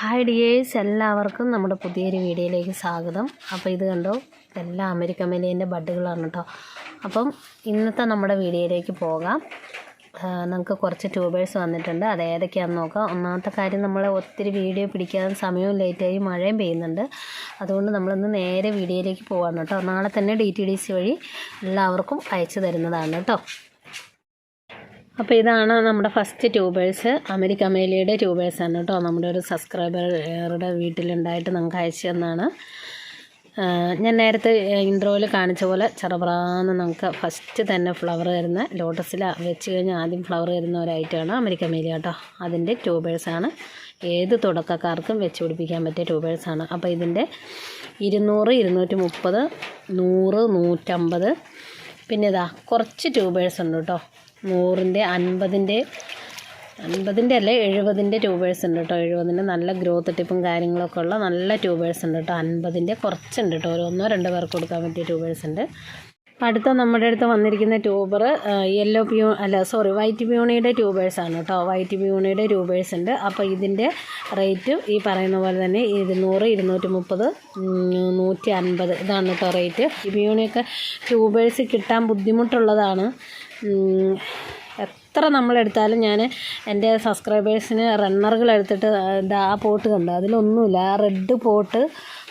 Hi dears എല്ലാവർക്കും നമ്മുടെ പുതിയൊരു വീഡിയോയിലേക്ക് സ്വാഗതം. അപ്പോൾ ഇത് കണ്ടോ? ഇതെല്ലാം അമേരിക്കൻ മെലിയന്റെ ബഡുകളാണ് കേട്ടോ. അപ്പം ഇന്നത്തെ നമ്മുടെ വീഡിയോയിലേക്ക് പോകാം. നമുക്ക് കുറച്ച് ട്യൂബേഴ്സ് വന്നിട്ടുണ്ട്. അത് ഏതൊക്കെയാണെന്ന് നോക്കാം. ഒന്നാമത്തെ കാര്യം നമ്മൾ ഒത്തിരി വീഡിയോ പിടിക്കാൻ സമയവും ലേറ്റായി മഴയും പെയ്യുന്നുണ്ട്. അതുകൊണ്ട് നമ്മളിന്ന് നേരെ വീഡിയോയിലേക്ക് പോകാണ് കേട്ടോ. നാളെ തന്നെ ഡി വഴി എല്ലാവർക്കും അയച്ചു തരുന്നതാണ് കേട്ടോ. അപ്പോൾ ഇതാണ് നമ്മുടെ ഫസ്റ്റ് ട്യൂബേഴ്സ് അമേരിക്ക ട്യൂബേഴ്സ് ആണ് കേട്ടോ. നമ്മുടെ ഒരു സബ്സ്ക്രൈബറുടെ വീട്ടിലുണ്ടായിട്ട് നമുക്ക് അയച്ചു തന്നാണ്. ഞാൻ നേരത്തെ ഇൻട്രോയിൽ കാണിച്ച പോലെ ചെറുപ്രാന്ന് നമുക്ക് ഫസ്റ്റ് തന്നെ ഫ്ലവർ വരുന്ന ലോട്ടസിൽ വെച്ച് കഴിഞ്ഞാൽ ആദ്യം ഫ്ലവർ വരുന്ന ഒരു ഐറ്റമാണ് അമേരിക്ക മേലി കേട്ടോ. അതിന്റെ ആണ്. ഏത് തുടക്കക്കാർക്കും വെച്ച് പിടിപ്പിക്കാൻ പറ്റിയ ആണ്. അപ്പോൾ ഇതിന്റെ ഇരുന്നൂറ് ഇരുന്നൂറ്റി മുപ്പത് നൂറ് നൂറ്റമ്പത്. പിന്നെ ഇതാ കുറച്ച് ട്യൂബേഴ്സ് ഉണ്ട് കേട്ടോ. നൂറിന്റെ അൻപതിന്റെ അൻപതിന്റെ അല്ലേ എഴുപതിന്റെ ട്യൂബേഴ്സ് ഉണ്ട് കേട്ടോ എഴുപതിന്റെ നല്ല ഗ്രോത്ത് ടിപ്പും കാര്യങ്ങളൊക്കെ ഉള്ള നല്ല ട്യൂബേഴ്സ് ഉണ്ട് കേട്ടോ അൻപതിന്റെ കുറച്ചുണ്ട് കേട്ടോ ഒരു ഒന്നോ രണ്ടോ പേർക്ക് കൊടുക്കാൻ പറ്റിയ ട്യൂബേഴ്സ് ഉണ്ട്. അടുത്ത നമ്മുടെ അടുത്ത് വന്നിരിക്കുന്ന ട്യൂബർ യെല്ലോ പ്യൂ അല്ല സോറി വൈറ്റ് പ്യൂണിയുടെ ആണ് കേട്ടോ വൈറ്റ് പ്യൂണിയുടെ ട്യൂബേഴ്സ് ഉണ്ട്. അപ്പോൾ ഇതിന്റെ റേറ്റ് ഈ പറയുന്ന പോലെ തന്നെ ഇരുന്നൂറ് ഇരുന്നൂറ്റി മുപ്പത് നൂറ്റി അൻപത് ഇതാണ് കേട്ടോ റേറ്റ് പ്യൂണിയൊക്കെ ട്യൂബേഴ്സ് കിട്ടാൻ ബുദ്ധിമുട്ടുള്ളതാണ്. എത്ര നമ്മളെടുത്താലും ഞാൻ എന്റെ സബ്സ്ക്രൈബേഴ്സിന് റണ്ണറുകൾ എടുത്തിട്ട് ആ പോട്ട് കണ്ടു. അതിലൊന്നുമില്ല. ആ റെഡ് പോട്ട്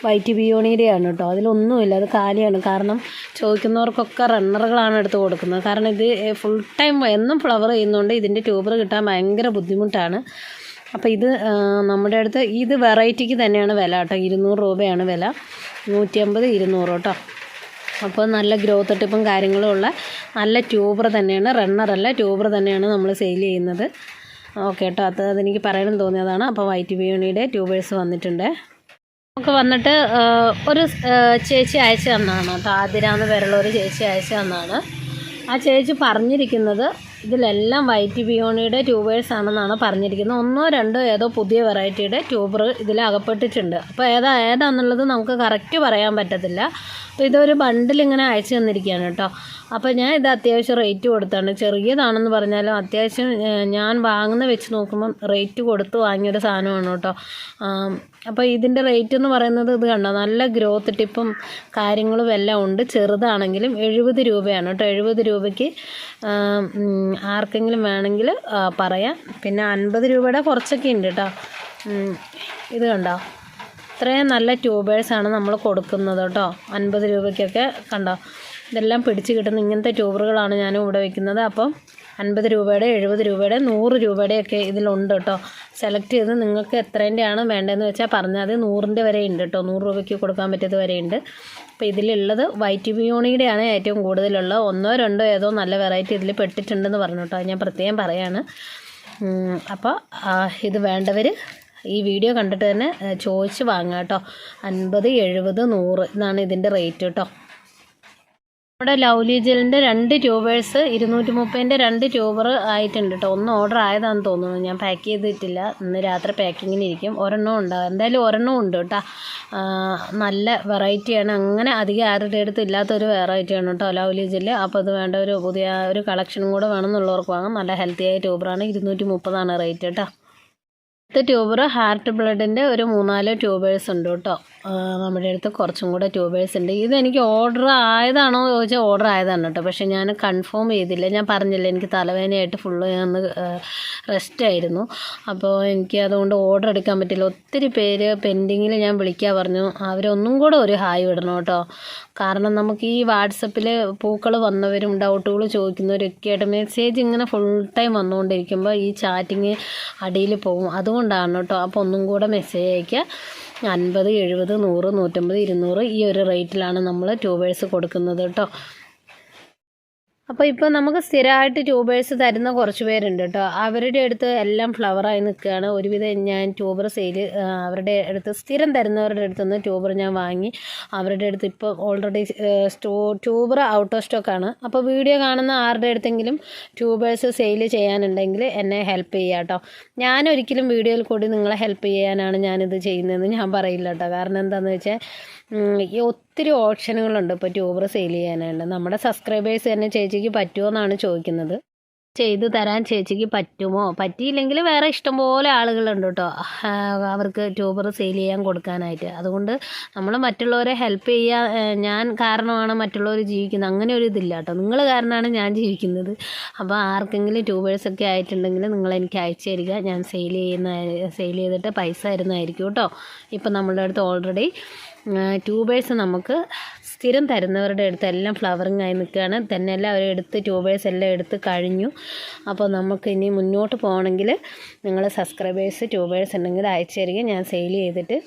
വൈറ്റ് ബിയോണിയുടെയാണ് കേട്ടോ. അതിലൊന്നുമില്ല. അത് കാലിയാണ്. കാരണം ചോദിക്കുന്നവർക്കൊക്കെ റണ്ണറുകളാണ് എടുത്ത് കൊടുക്കുന്നത്. കാരണം ഇത് ഫുൾ ടൈം എന്നും ഫ്ലവർ ചെയ്യുന്നതുകൊണ്ട് ഇതിന്റെ ട്യൂബർ കിട്ടാൻ ഭയങ്കര ബുദ്ധിമുട്ടാണ്. അപ്പോൾ ഇത് നമ്മുടെ അടുത്ത് ഇത് വെറൈറ്റിക്ക് തന്നെയാണ് വില കേട്ടോ. ഇരുന്നൂറ് രൂപയാണ് വില. നൂറ്റി അമ്പത് ഇരുന്നൂറ് കേട്ടോ. അപ്പോൾ നല്ല ഗ്രോത്ത് ടിപ്പും കാര്യങ്ങളും ഉള്ള നല്ല ട്യൂബർ തന്നെയാണ് റണ്ണറല്ല ട്യൂബർ തന്നെയാണ് നമ്മൾ സെയിൽ ചെയ്യുന്നത്. ഓക്കെ കേട്ടോ അത് അതെനിക്ക് പറയണം തോന്നിയതാണ്. അപ്പോൾ വൈറ്റ് ബിയോണിയുടെ ട്യൂബേഴ്സ് വന്നിട്ടുണ്ട്. നമുക്ക് വന്നിട്ട് ഒരു ചേച്ചി അയച്ചു തന്നാണ് കേട്ടോ ആതിരാന്ന് പേരുള്ള ഒരു ചേച്ചി അയച്ചു തന്നാണ് ആ ചേച്ചി പറഞ്ഞിരിക്കുന്നത് ഇതിലെല്ലാം വൈറ്റ് ബിയോണിയുടെ ട്യൂബേഴ്സ് ആണെന്നാണ് പറഞ്ഞിരിക്കുന്നത്. ഒന്നോ രണ്ടോ ഏതോ പുതിയ വെറൈറ്റിയുടെ ട്യൂബർ ഇതിൽ അകപ്പെട്ടിട്ടുണ്ട് അപ്പോൾ ഏതാ ഏതാണെന്നുള്ളത് നമുക്ക് കറക്റ്റ് പറയാൻ പറ്റത്തില്ല. അപ്പോൾ ഇതൊരു ബണ്ടിൽ ഇങ്ങനെ അയച്ചു തന്നിരിക്കുകയാണ് കേട്ടോ. അപ്പോൾ ഞാൻ ഇത് അത്യാവശ്യം റേറ്റ് കൊടുത്താണ്. ചെറിയതാണെന്ന് പറഞ്ഞാലും അത്യാവശ്യം ഞാൻ വാങ്ങുന്ന വെച്ച് നോക്കുമ്പം റേറ്റ് കൊടുത്ത് വാങ്ങിയൊരു സാധനമാണ് കേട്ടോ. അപ്പോൾ ഇതിന്റെ റേറ്റ് എന്ന് പറയുന്നത് ഇത് കണ്ടോ? നല്ല ഗ്രോത്ത് ടിപ്പും കാര്യങ്ങളും എല്ലാം ഉണ്ട്. ചെറുതാണെങ്കിലും എഴുപത് രൂപയാണ് കേട്ടോ. എഴുപത് രൂപയ്ക്ക് ആർക്കെങ്കിലും വേണമെങ്കിൽ പറയാം. പിന്നെ അൻപത് രൂപയുടെ കുറച്ചൊക്കെ ഉണ്ട് കേട്ടോ. ഇത് കണ്ടോ? ഇത്രയും നല്ല ട്യൂബേഴ്സാണ് നമ്മൾ കൊടുക്കുന്നത് കേട്ടോ. അൻപത് രൂപയ്ക്കൊക്കെ കണ്ടോ? ഇതെല്ലാം പിടിച്ച് കിട്ടുന്ന ഇങ്ങനത്തെ ട്യൂബറുകളാണ് ഞാൻ ഇവിടെ വയ്ക്കുന്നത് അപ്പം അൻപത് രൂപയുടെ എഴുപത് രൂപയുടെ നൂറ് രൂപയുടെ ഒക്കെ ഇതിലുണ്ട് കേട്ടോ. സെലക്ട് ചെയ്ത് നിങ്ങൾക്ക് എത്രേന്റെയാണ് വേണ്ടതെന്ന് വെച്ചാൽ പറഞ്ഞാൽ അത് നൂറിന്റെ വരെ ഉണ്ട് കേട്ടോ. നൂറ് രൂപയ്ക്ക് കൊടുക്കാൻ പറ്റിയത് വരെ ഉണ്ട്. അപ്പോൾ ഇതിലുള്ളത് വൈറ്റ് ബിയോണിയുടെയാണ് ഏറ്റവും കൂടുതലുള്ളത് ഒന്നോ രണ്ടോ ഏതോ നല്ല വെറൈറ്റി ഇതിൽ പെട്ടിട്ടുണ്ടെന്ന് പറഞ്ഞു കേട്ടോ. ഞാൻ പ്രത്യേകം പറയാണ്. അപ്പോൾ ഇത് വേണ്ടവർ ഈ വീഡിയോ കണ്ടിട്ട് തന്നെ ചോദിച്ച് വാങ്ങാം കേട്ടോ. അൻപത് എഴുപത് നൂറ് എന്നാണ് ഇതിന്റെ റേറ്റ് കേട്ടോ. നമ്മുടെ ലൗലി ജെല്ലിന്റെ രണ്ട് ട്യൂബേഴ്സ് ഇരുന്നൂറ്റി മുപ്പതിന്റെ രണ്ട് ട്യൂബർ ആയിട്ടുണ്ട് കേട്ടോ. ഒന്ന് ഓർഡർ ആയതാണെന്ന് തോന്നുന്നു. ഞാൻ പാക്ക് ചെയ്തിട്ടില്ല. ഇന്ന് രാത്രി പാക്കിങ്ങിനിരിക്കും ഒരെണ്ണം ഉണ്ടാകും എന്തായാലും ഒരെണ്ണം ഉണ്ട് കേട്ടോ. നല്ല വെറൈറ്റിയാണ് അങ്ങനെ അധികം ആരുടെ അടുത്ത് ഇല്ലാത്തൊരു വെറൈറ്റിയാണ് കേട്ടോ ലൗലി ജെല്ല്. അപ്പോൾ അത് വേണ്ട ഒരു പുതിയ ഒരു കളക്ഷനും കൂടെ വേണമെന്നുള്ളവർക്ക് വാങ്ങാം. നല്ല ഹെൽത്തി ആയ ട്യൂബറാണ്. ഇരുന്നൂറ്റി മുപ്പതാണ് റേറ്റ് കേട്ടോ. അടുത്ത ട്യൂബർ ഹാർട്ട് ബ്ലഡിന്റെ ഒരു മൂന്നാൽ ട്യൂബേഴ്സ് ഉണ്ട് കേട്ടോ. നമ്മുടെ അടുത്ത് കുറച്ചും കൂടെ ട്യൂബേഴ്സ് ഉണ്ട്. ഇത് എനിക്ക് ഓർഡർ ആയതാണോ ചോദിച്ചാൽ ഓർഡർ ആയതാണ് കേട്ടോ. പക്ഷേ ഞാൻ കൺഫേം ചെയ്തില്ല. ഞാൻ പറഞ്ഞില്ല എനിക്ക് തലവേദനയായിട്ട് ഫുള്ള് ഞാൻ റെസ്റ്റ് ആയിരുന്നു. അപ്പോൾ എനിക്ക് അതുകൊണ്ട് ഓർഡർ എടുക്കാൻ പറ്റില്ല. ഒത്തിരി പേര് പെൻഡിങ്ങിൽ ഞാൻ വിളിക്കാൻ പറഞ്ഞു. അവരൊന്നും കൂടെ ഒരു ഹായ് വിടണം കേട്ടോ. കാരണം നമുക്ക് ഈ വാട്സപ്പിൽ പൂക്കൾ വന്നവരും ഡൗട്ടുകൾ ചോദിക്കുന്നവരൊക്കെ ആയിട്ട് മെസ്സേജ് ഇങ്ങനെ ഫുൾ ടൈം വന്നുകൊണ്ടിരിക്കുമ്പോൾ ഈ ചാറ്റിങ് അടിയിൽ പോകും. അതുകൊണ്ടാണ് കേട്ടോ. അപ്പോൾ ഒന്നും കൂടെ മെസ്സേജ് അയക്കുക അൻപത് എഴുപത് നൂറ് നൂറ്റമ്പത് ഇരുന്നൂറ് ഈ ഒരു റേറ്റിലാണ് നമ്മൾ ട്യൂബേഴ്സ് കൊടുക്കുന്നത് കേട്ടോ. അപ്പോൾ ഇപ്പോൾ നമുക്ക് സ്ഥിരമായിട്ട് ട്യൂബേഴ്സ് തരുന്ന കുറച്ച് പേരുണ്ട് കേട്ടോ. അവരുടെ അടുത്ത് എല്ലാം ഫ്ലവറായി നിൽക്കുകയാണ്. ഒരുവിധം ഞാൻ ട്യൂബർ സെയിൽ അവരുടെ അടുത്ത് സ്ഥിരം തരുന്നവരുടെ അടുത്ത് നിന്ന് ട്യൂബർ ഞാൻ വാങ്ങി. അവരുടെ അടുത്ത് ഇപ്പോൾ ഓൾറെഡി സ്റ്റോ ട്യൂബർ ഔട്ട് ഓഫ് സ്റ്റോക്കാണ് അപ്പോൾ വീഡിയോ കാണുന്ന ആരുടെ അടുത്തെങ്കിലും ട്യൂബേഴ്സ് സെയിൽ ചെയ്യാനുണ്ടെങ്കിൽ എന്നെ ഹെൽപ്പ് ചെയ്യുക കേട്ടോ. ഞാൻ ഒരിക്കലും വീഡിയോയിൽ കൂടി നിങ്ങളെ ഹെൽപ്പ് ചെയ്യാനാണ് ഞാനിത് ചെയ്യുന്നതെന്ന് ഞാൻ പറയില്ല കേട്ടോ. കാരണം എന്താണെന്ന് വെച്ചാൽ ഒത്തിരി ഓപ്ഷനുകളുണ്ട് ഇപ്പോൾ ട്യൂബർ സെയിൽ ചെയ്യാനായിട്ട്. നമ്മുടെ സബ്സ്ക്രൈബേഴ്സ് തന്നെ ചേച്ചിക്ക് പറ്റുമോ എന്നാണ് ചോദിക്കുന്നത്. ചെയ്തു തരാൻ ചേച്ചിക്ക് പറ്റുമോ? പറ്റിയില്ലെങ്കിൽ വേറെ ഇഷ്ടംപോലെ ആളുകളുണ്ട് കേട്ടോ. അവർക്ക് ട്യൂബർ സെയിൽ ചെയ്യാൻ കൊടുക്കാനായിട്ട്. അതുകൊണ്ട് നമ്മൾ മറ്റുള്ളവരെ ഹെൽപ്പ് ചെയ്യാൻ ഞാൻ കാരണമാണ് മറ്റുള്ളവർ ജീവിക്കുന്നത്. അങ്ങനെ ഒരു ഇതില്ല കേട്ടോ. നിങ്ങൾ കാരണമാണ് ഞാൻ ജീവിക്കുന്നത്. അപ്പോൾ ആർക്കെങ്കിലും ട്യൂബേഴ്സ് ഒക്കെ ആയിട്ടുണ്ടെങ്കിൽ നിങ്ങൾ എനിക്ക് അയച്ചു തരിക. ഞാൻ സെയിൽ ചെയ്യുന്ന സെയിൽ ചെയ്തിട്ട് പൈസ തരുന്നതായിരിക്കും കേട്ടോ. ഇപ്പം നമ്മളുടെ അടുത്ത് ഓൾറെഡി ട്യൂബേഴ്സ് നമുക്ക് സ്ഥിരം തരുന്നവരുടെ അടുത്ത് എല്ലാം ഫ്ലവറിങ് ആയി നിൽക്കുകയാണ്. തന്നെ എല്ലാം അവരെ എടുത്ത് ട്യൂബേഴ്സ് എല്ലാം എടുത്ത് കഴിഞ്ഞു. അപ്പോൾ നമുക്ക് ഇനി മുന്നോട്ട് പോകണമെങ്കിൽ നിങ്ങൾ സബ്സ്ക്രൈബേഴ്സ് ട്യൂബേഴ്സ് ഉണ്ടെങ്കിൽ അയച്ചു ഞാൻ സെയിൽ ചെയ്തിട്ട്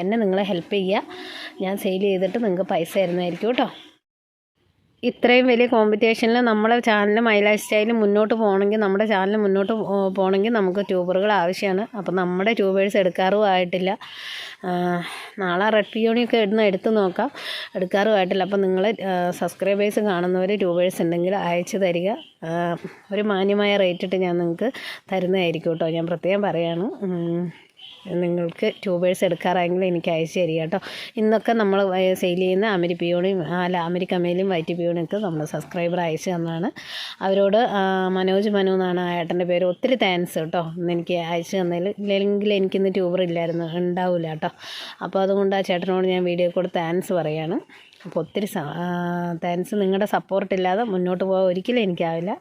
എന്നെ നിങ്ങളെ ഹെൽപ്പ് ചെയ്യുക. ഞാൻ സെയിൽ ചെയ്തിട്ട് നിങ്ങൾക്ക് പൈസ തരുന്നതായിരിക്കും കേട്ടോ. ഇത്രയും വലിയ കോമ്പറ്റീഷനിൽ നമ്മുടെ ചാനൽ മൈ ലൈഫ് മുന്നോട്ട് പോകണമെങ്കിൽ നമ്മുടെ ചാനൽ മുന്നോട്ട് പോകണമെങ്കിൽ നമുക്ക് ട്യൂബറുകൾ ആവശ്യമാണ്. അപ്പോൾ നമ്മുടെ ട്യൂബേഴ്സ് എടുക്കാറും ആയിട്ടില്ല നാളെ റെഡ് പിയോണിയൊക്കെ ഇടുന്ന എടുത്ത് നോക്കാം. എടുക്കാറും ആയിട്ടില്ല അപ്പോൾ നിങ്ങൾ സബ്സ്ക്രൈബേഴ്സ് കാണുന്നവർ ട്യൂബേഴ്സ് ഉണ്ടെങ്കിൽ അയച്ചു തരിക. ഒരു മാന്യമായ റേറ്റ് ഇട്ട് ഞാൻ നിങ്ങൾക്ക് തരുന്നതായിരിക്കും കേട്ടോ. ഞാൻ പ്രത്യേകം പറയാണ്. നിങ്ങൾക്ക് ട്യൂബേഴ്സ് എടുക്കാറായെങ്കിൽ എനിക്ക് അയച്ചു തരിക കേട്ടോ. ഇന്നൊക്കെ നമ്മൾ സെയിൽ ചെയ്യുന്ന അമരി പിയോണിയും അല്ല അമരിക്കമ്മയിലും വൈറ്റ് പിയോണിയും ഒക്കെ നമ്മൾ സബ്സ്ക്രൈബർ അയച്ചു തന്നതാണ് അവരോട് മനോജ് മനു എന്നാണ് ആ ഏട്ടന്റെ പേര്. ഒത്തിരി താങ്ക്സ് കേട്ടോ ഇന്ന് എനിക്ക് അയച്ചു തന്നതിൽ ഇല്ലെങ്കിൽ എനിക്കിന്ന് ട്യൂബർ ഇല്ലായിരുന്നു ഉണ്ടാവില്ല കേട്ടോ. അപ്പോൾ അതുകൊണ്ട് ആ ചേട്ടനോട് ഞാൻ വീഡിയോ കൂടെ താങ്ക്സ് പറയുകയാണ് അപ്പോൾ ഒത്തിരി താങ്ക്സ് നിങ്ങളുടെ സപ്പോർട്ട് ഇല്ലാതെ മുന്നോട്ട് പോകാൻ ഒരിക്കലും എനിക്കാവില്ല.